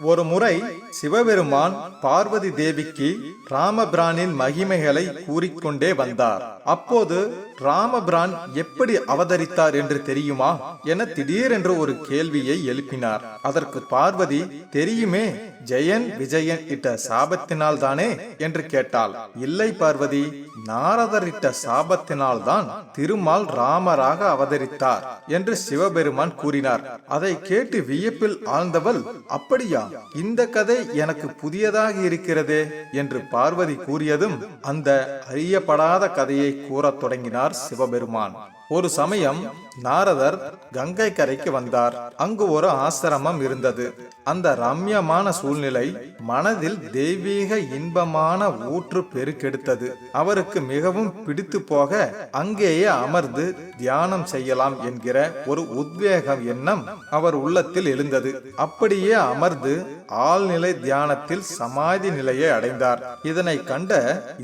ஒரு முறை சிவபெருமான் பார்வதி தேவிக்கு ராமபிரானின் மகிமைகளை கூறிக்கொண்டே வந்தார். அப்போது ராமபிரான் எப்படி அவதரித்தார் என்று தெரியுமா என திடீரென்று ஒரு கேள்வியை எழுப்பினார். அதற்கு பார்வதி தெரியுமே ஜெயன் விஜயன் இட்ட சாபத்தினால் தானே என்று கேட்டாள். இல்லை பார்வதி நாரதர் இட்ட சாபத்தினால் தான் திருமால் ராமராக அவதரித்தார் என்று சிவபெருமான் கூறினார். அதை கேட்டு வியப்பில் ஆழ்ந்தவள் அப்படியா? இந்த கதை எனக்கு புதியதாக இருக்கிறதே என்று பார்வதி கூறியதும் அந்த அறியப்படாத கதையை கூறத் தொடங்கினார் சிவபெருமான். ஒரு சமயம் நாரதர் கங்கை கரைக்கு வந்தார். அங்கு ஒரு ஆசிரமம் இருந்தது. அந்த ரம்யமான சூழ்நிலை மனதில் தெய்வீக இன்பமான ஊற்று பெருக்கெடுத்தது. அவருக்கு மிகவும் பிடித்து போக அங்கேயே அமர்ந்து தியானம் செய்யலாம் என்கிற ஒரு உத்வேகம் எண்ணம் அவர் உள்ளத்தில் எழுந்தது. அப்படியே அமர்ந்து ஆழ்நிலை தியானத்தில் சமாதி நிலையை அடைந்தார். இதனை கண்ட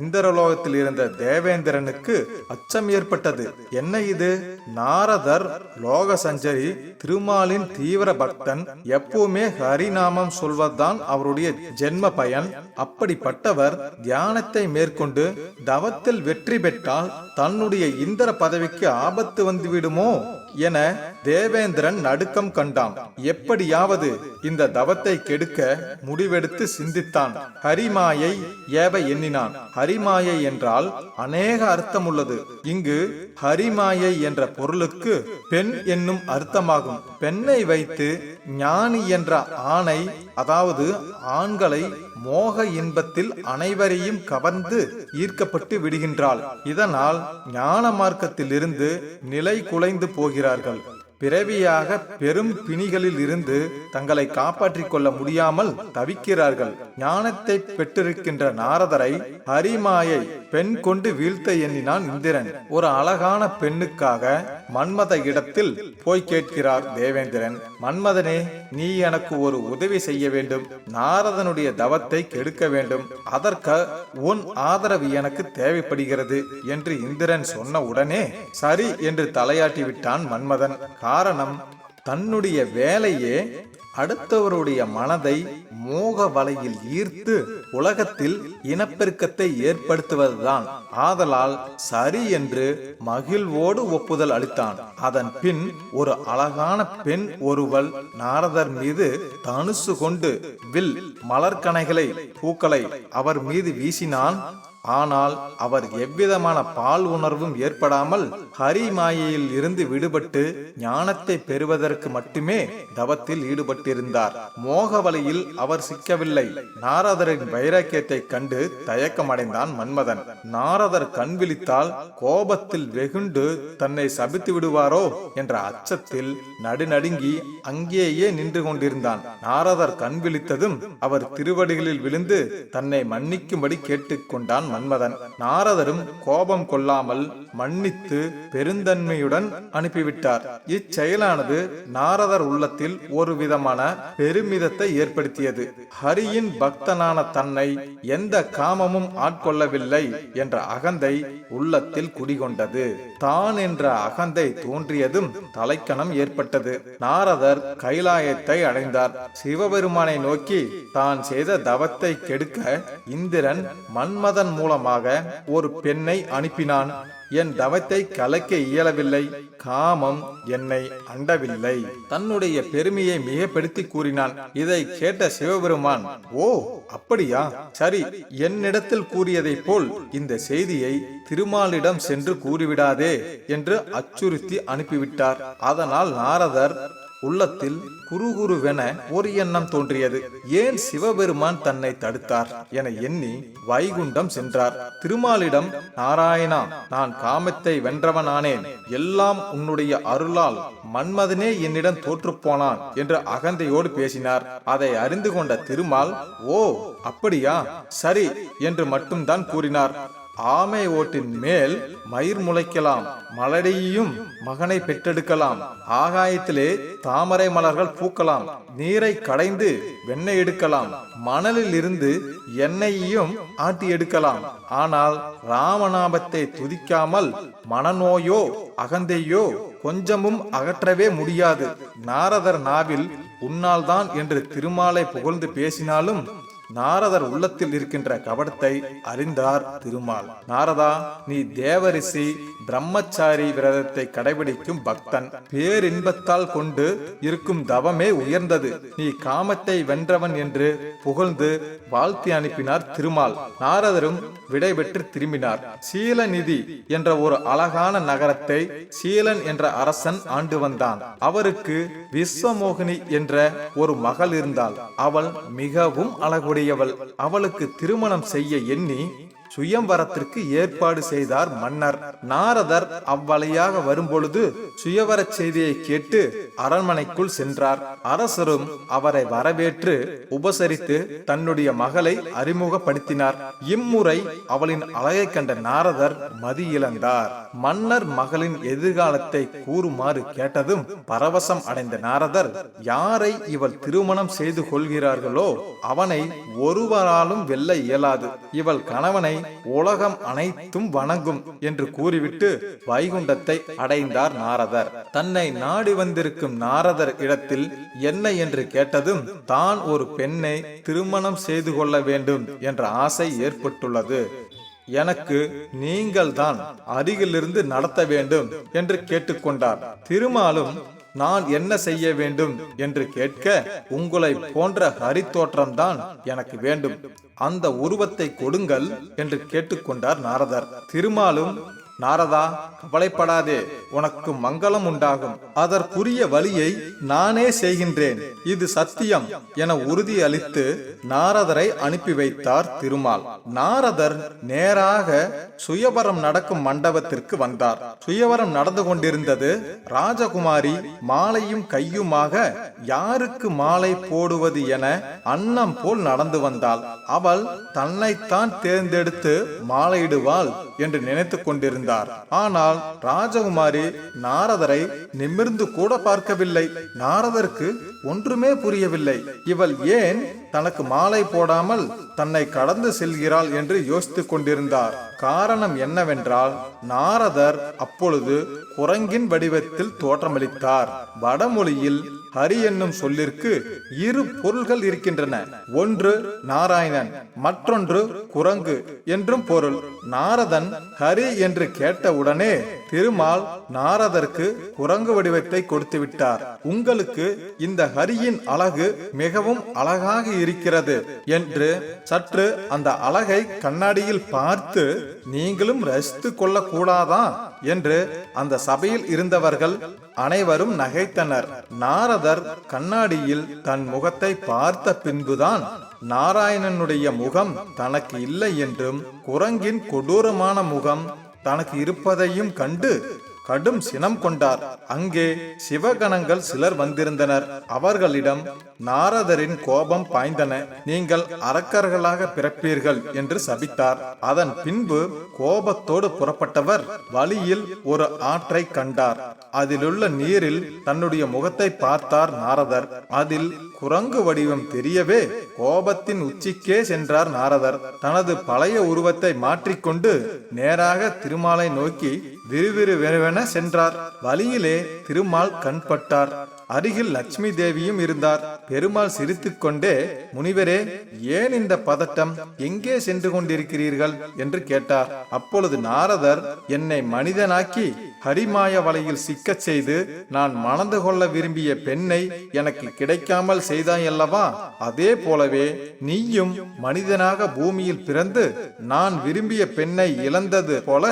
இந்திரலோகத்தில் இருந்த தேவேந்திரனுக்கு அச்சம் ஏற்பட்டது. என்ன இது? நாரதர் லோக சஞ்சரி திருமாலின் தீவிர பக்தன் எப்பவுமே ஹரிநாமம் சொல்வதுதான் அவருடைய ஜென்ம பயன். அப்படிப்பட்டவர் தியானத்தை மேற்கொண்டு தவத்தில் வெற்றி பெற்றால் தன்னுடைய இந்திர பதவிக்கு ஆபத்து வந்துவிடுமோ என தேவேந்திரன் நடுக்கம் கண்டான். எப்படியாவது இந்த தவத்தை கெடுக்க முடிவெடுத்து சிந்தித்தான். ஹரிமாயை ஏவ எண்ணினான். ஹரிமாயை என்றால் அநேக அர்த்தம் உள்ளது. இங்கு ஹரிமாயை என்ற பொருளுக்கு பெண் என்னும் அர்த்தமாகும். பெண்ணை வைத்து ஞானி என்ற ஆணை அதாவது ஆண்களை மோக இன்பத்தில் அனைவரையும் கவர்ந்து ஈர்க்கப்பட்டு விடுகின்றாள். இதனால் ஞான மார்க்கத்திலிருந்து நிலை குலைந்து போகிறார்கள். பிறவியாக பெரும் பிணிகளில் இருந்து தங்களை காப்பாற்றிக் கொள்ள முடியாமல் தவிக்கிறார்கள். ஞானத்தை பெற்றிருக்கின்ற நாரதரை ஹரிமாயை பெண் கொண்டு வீழ்த்த எண்ணினான் இந்திரன். ஒரு அழகான பெண்ணுக்காக மன்மத இடத்தில் போய் கேட்கிறார் தேவேந்திரன். மன்மதனே நீ எனக்கு ஒரு உதவி செய்ய வேண்டும். நாரதனுடைய தவத்தை கெடுக்க வேண்டும். அதற்கு உன் ஆதரவு எனக்கு தேவைப்படுகிறது என்று இந்திரன் சொன்ன உடனே சரி என்று தலையாட்டி விட்டான் மன்மதன். காரணம் தன்னுடைய வேலையே அடுத்தவருடைய மனதை மோக வலையில் ஈர்த்து உலகத்தில் இனப்பெருக்கத்தை ஏற்படுத்துவதுதான். ஆதலால் சரி என்று மகிழ்வோடு ஒப்புதல் அளித்தான். அதன் பின் ஒரு அழகான பெண் ஒருவள் நாரதர் மீது தனுசு கொண்டு வில் மலர்கனைகளை பூக்களை அவர் மீது வீசினான். ஆனால் அவர் எவ்விதமான பால் உணர்வும் ஏற்படாமல் ஹரி மாயையில் இருந்து விடுபட்டு ஞானத்தை பெறுவதற்கு மட்டுமே தவத்தில் ஈடுபட்டிருந்தார். மோக வலையில் அவர் சிக்கவில்லை. நாரதரின் வைராக்கியத்தை கண்டு தயக்கமடைந்தான் மன்மதன். நாரதர் கண் விழித்தால் கோபத்தில் வெகுண்டு தன்னை சபித்து விடுவாரோ என்ற அச்சத்தில் நடுநடுங்கி அங்கேயே நின்று கொண்டிருந்தான். நாரதர் கண் விழித்ததும் அவர் திருவடிகளில் விழுந்து தன்னை மன்னிக்கும்படி கேட்டுக்கொண்டான் மன்மதன் நாரதரும் கோபம் கொள்ளாமல் மன்னித்து பெருந்தன்மையுடன் அனுப்பிவிட்டார். இச்செயலானது நாரதர் உள்ளத்தில் ஒரு விதமான பெருமிதத்தை ஏற்படுத்தியது. ஹரியின் பக்தனான தன்னை எந்த காமமும் ஆட்கொள்ளவில்லை என்ற அகந்தை உள்ளத்தில் குடிகொண்டது. தான் என்ற அகந்தை தோன்றியதும் தலைக்கணம் ஏற்பட்டது. நாரதர் கைலாயத்தை அடைந்தார். சிவபெருமானை நோக்கி தான் செய்த தவத்தை கெடுக்க இந்திரன் மன்மதன் மூலமாக ஒரு பெண்ணை அனுப்பினான். என் தவத்தை கலைக்க இயலவில்லை. காமம் என்னை அண்டவில்லை. தன்னுடைய பெருமையை மிகப்படுத்தி கூறினான். இதை கேட்ட சிவபெருமான் ஓ அப்படியா? சரி என்னிடத்தில் கூறியதைப் போல் இந்த செய்தியை திருமாலிடம் சென்று கூறிவிடாதே என்று அச்சுறுத்தி அனுப்பிவிட்டார். அதனால் நாரதர் உள்ளத்தில் குறுகுருவென ஒரு எண்ணம் தோன்றியது. ஏன் சிவபெருமான் தன்னை தடுத்தார் என எண்ணி வைகுண்டம் சென்றார். திருமாலிடம் நாராயணா நான் காமத்தை வென்றவனானேன். எல்லாம் உன்னுடைய அருளால் மன்மதனே என்னிடம் தோற்றுப்போனான் என்று அகந்தையோடு பேசினார். அதை அறிந்து கொண்ட திருமால் ஓ அப்படியா? சரி என்று மட்டும்தான் கூறினார். ஆமை ஓட்டின் மேல் மயிர் முளைக்கலாம் மலடியும் மகனை பெற்றெடுக்கலாம். ஆகாயத்திலே தாமரை மலர்கள் பூக்கலாம் நீரை கடைந்து வெண்ணெய் எடுக்கலாம். மணலில் இருந்து எண்ணெயையும் ஆட்டி எடுக்கலாம். ஆனால் ராமநாமத்தை துதிக்காமல் மனநோயோ அகந்தையோ கொஞ்சமும் அகற்றவே முடியாது. நாரதர் நாவில் உன்னால்தான் என்று திருமாலை புகழ்ந்து பேசினாலும் நாரதர் உள்ளத்தில் இருக்கின்ற கபடத்தை அறிந்தார் திருமால். நாரதா நீ தேவரிசி பிரம்மச்சாரி விரதத்தை கடைபிடிக்கும் பக்தன். பேரின்பத்தால் கொண்டு இருக்கும் தவமே உயர்ந்தது. நீ காமத்தை வென்றவன் என்று புகழ்ந்து வாழ்த்தி அனுப்பினார் திருமால். நாரதரும் விடைபெற்று திரும்பினார். சீலநிதி என்ற ஒரு அழகான நகரத்தை சீலன் என்ற அரசன் ஆண்டு வந்தான். அவருக்கு விஸ்வமோகினி என்ற ஒரு மகள் இருந்தாள். அவள் மிகவும் உடையவள். அவளுக்கு திருமணம் செய்ய எண்ணி சுயம்வரத்திற்கு ஏற்பாடு செய்தார் மன்னர். நாரதர் அவ்வழியாக வரும்பொழுது சுயவர செய்தியை கேட்டு அரண்மனைக்குள் சென்றார். அரசரும் அவரை வரவேற்று உபசரித்து தன்னுடைய மகளை அறிமுகப்படுத்தினார். இம்முறை அவளின் அழகை கண்ட நாரதர் மதி இழந்தார் மன்னர் மகளின் எதிர்காலத்தை கூறுமாறு கேட்டதும் பரவசம் அடைந்த நாரதர் யாரை இவள் திருமணம் செய்து கொள்கிறார்களோ அவனை ஒருவராலும் வெல்ல இயலாது. இவள் கணவனை உலகம் அனைத்தும் வணங்கும் என்று கூறிவிட்டு வைகுண்டத்தை அடைந்தார் நாரதர். தன்னை நாடி வந்திருக்கும் நாரதர் இடத்தில் என்ன என்று கேட்டதும் தான் ஒரு பெண்ணை திருமணம் செய்து கொள்ள வேண்டும் என்ற ஆசை ஏற்பட்டுள்ளது. எனக்கு நீங்கள்தான் அருகிலிருந்து நடத்த வேண்டும் என்று கேட்டுக்கொண்டார். திருமாலும் நான் என்ன செய்ய வேண்டும் என்று கேட்க உங்களை போன்ற ஹரித்தோற்றம்தான் எனக்கு வேண்டும். அந்த உருவத்தை கொடுங்கள் என்று கேட்டுக்கொண்டார் நாரதர். திருமாலும் நாரதா கவலைப்படாதே உனக்கு மங்களம் உண்டாகும். அதற்குரிய வழியை நானே செய்கின்றேன். இது சத்தியம் என உறுதி அளித்து நாரதரை அனுப்பி வைத்தார் திருமால். நாரதர் நேராக சுயவரம் நடக்கும் மண்டபத்திற்கு வந்தார். சுயவரம் நடந்து கொண்டிருந்தது ராஜகுமாரி மாலையும் கையுமாக யாருக்கு மாலை போடுவது என அன்னம் போல் நடந்து வந்தாள். அவள் தன்னைத்தான் தேர்ந்தெடுத்து மாலையிடுவாள் என்று நினைத்து கொண்டிருந்தார் ஆனால் ராஜகுமாரி நாரதரை நிமிர்ந்து கூட பார்க்கவில்லை. நாரதருக்கு ஒன்றுமே புரியவில்லை. இவள் ஏன் தனக்கு மாலை போடாமல் தன்னை கடந்து செல்கிறாள் என்று யோசித்துக் கொண்டிருந்தார். காரணம் என்னவென்றால் நாரதர் அப்பொழுது குரங்கின் வடிவத்தில் தோற்றமளித்தார். வடமொழியில் ஹரி என்னும் சொல்லிற்கு இரு பொருள்கள் இருக்கின்றன. ஒன்று நாராயணன் மற்றொன்று குரங்கு என்றும் பொருள். நாரதன் ஹரி என்று கேட்டவுடனே திருமால் நாரதற்கு குரங்கு வடிவத்தை கொடுத்து விட்டார் உங்களுக்கு இந்த ஹரியின் அழகு மிகவும் அழகாக இருக்கிறது என்று சற்று அந்த அழகை கண்ணாடியில் பார்த்து நீங்களும் ரசித்து கொள்ள கூடாதா என்று அந்த சபையில் இருந்தவர்கள் அனைவரும் நகைத்தனர். நாரதர் கண்ணாடியில் தன் முகத்தை பார்த்த பின்புதான் நாராயணனுடைய முகம் தனக்கு இல்லை என்றும் குரங்கின் கொடூரமான முகம் தனக்கு இருப்பதையும் கண்டு கடும் சினம் கொண்டார். அங்கே சிவகணங்கள் சிலர் வந்திருந்தனர். அவர்களிடம் நாரதரின் கோபம் பாய்ந்தன. நீங்கள் அரக்கர்களாக பிறப்பீர்கள் என்று சபித்தார். அதன் பின்பு கோபத்தோடு புறப்பட்டவர் வழியில் ஒரு ஆற்றை கண்டார். அதிலுள்ள நீரில் தன்னுடைய முகத்தை பார்த்தார் நாரதர். அதில் குரங்கு வடிவம் தெரியவே கோபத்தின் உச்சிக்கே சென்றார் நாரதர். தனது பழைய உருவத்தை மாற்றிக்கொண்டு நேராக திருமாலை நோக்கி விறுவிறுவென சென்றார். வழியிலே திருமால் கண்பட்டார். அருகில் லட்சுமி தேவியும் இருந்தார். பெருமாள் சிரித்துக்கொண்டே முனிவரே ஏன் இந்த பதட்டம்? எங்கே சென்று கொண்டிருக்கிறீர்கள்? என்று கேட்டார். அப்பொழுது நாரதர் என்னை மனிதனாக்கி ஹரிமாய வலையில் சிக்கச் செய்து நான் மணந்து கொள்ள விரும்பிய பெண்ணை எனக்கு கிடைக்காமல் செய்தாயல்லவா அதே போலவே நீயும் மனிதனாக பூமியில் பிறந்து நான் விரும்பிய பெண்ணை இழந்தது போல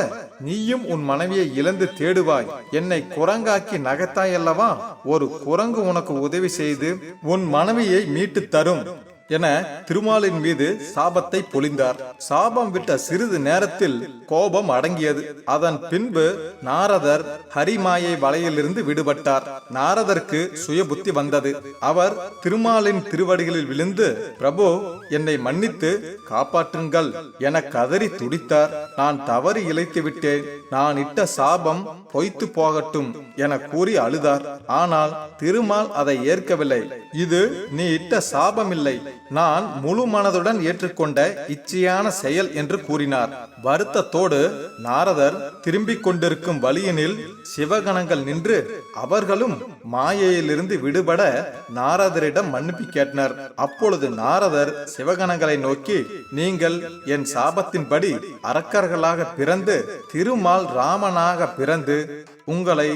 நீயும் உன் மனைவியை இழந்து தேடுவாய். என்னை குரங்காக்கி நகைத்தாயல்லவா ஒரு குரங்கு உனக்கு உதவி செய்து உன் மனைவியை மீட்டு தரும் என திருமாலின் மீது சாபத்தை பொழிந்தார். சாபம் விட்ட சிறிது நேரத்தில் கோபம் அடங்கியது. அதன் பின்பு நாரதர் ஹரிமாயை வலையிலிருந்து விடுபட்டார். நாரதற்கு சுய புத்தி வந்தது. அவர் திருமாலின் திருவடிகளில் விழுந்து பிரபு என்னை மன்னித்து காப்பாற்றுங்கள் என கதறி துடித்தார். நான் தவறி இழைத்து விட்டேன். நான் இட்ட சாபம் பொய்த்து போகட்டும் என கூறி அழுதார். ஆனால் திருமால் அதை ஏற்கவில்லை. இது நீ இட்ட சாபமில்லை. நான் முழு மனதுடன் ஏற்றுக்கொண்ட இச்சையான செயல் என்று கூறினார். வருத்தத்தோடு நாரதர் திரும்பிக் கொண்டிருக்கும் வழியினில் சிவகணங்கள் நின்று அவர்களும் மாயையிலிருந்து விடுபட நாரதரிடம் மன்னிப்பு கேட்டனர். அப்பொழுது நாரதர் சிவகணங்களை நோக்கி நீங்கள் என் சாபத்தின்படி அரக்கர்களாக பிறந்து திருமால் ராமனாக பிறந்து உங்களை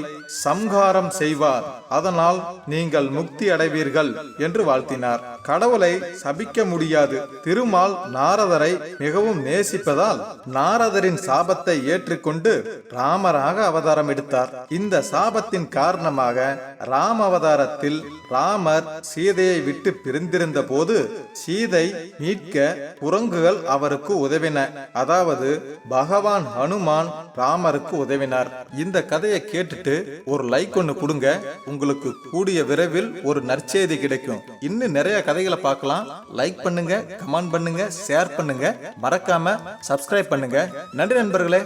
சம்ஹாரம் செய்வார். அதனால் நீங்கள் முக்தி அடைவீர்கள் என்று வாழ்த்தினார். கடவுளை சபிக்க முடியாது. திருமால் நாரதரை மிகவும் நேசிப்பதால் நாரதரின் சாபத்தை ஏற்றுக்கொண்டு ராமராக அவதாரம் எடுத்தார். இந்த சாபத்தின் காரணமாக ராம அவதாரத்தில் ராமர் சீதையை விட்டு பிரிந்திருந்த போது சீதை மீட்க குரங்குகள் அவருக்கு உதவின. அதாவது பகவான் ஹனுமான் ராமருக்கு உதவினார். இந்த கதையை கேட்டுட்டு ஒரு லைக் ஒன்று கொடுங்க. உங்களுக்கு கூடிய விரைவில் ஒரு நற்செய்தி கிடைக்கும். இன்னும் நிறைய கதைகளை பார்க்கலாம். லைக் பண்ணுங்க கமெண்ட் பண்ணுங்க ஷேர் பண்ணுங்க. மறக்காம சப்ஸ்கிரைப் பண்ணுங்க. நன்றி நண்பர்களே.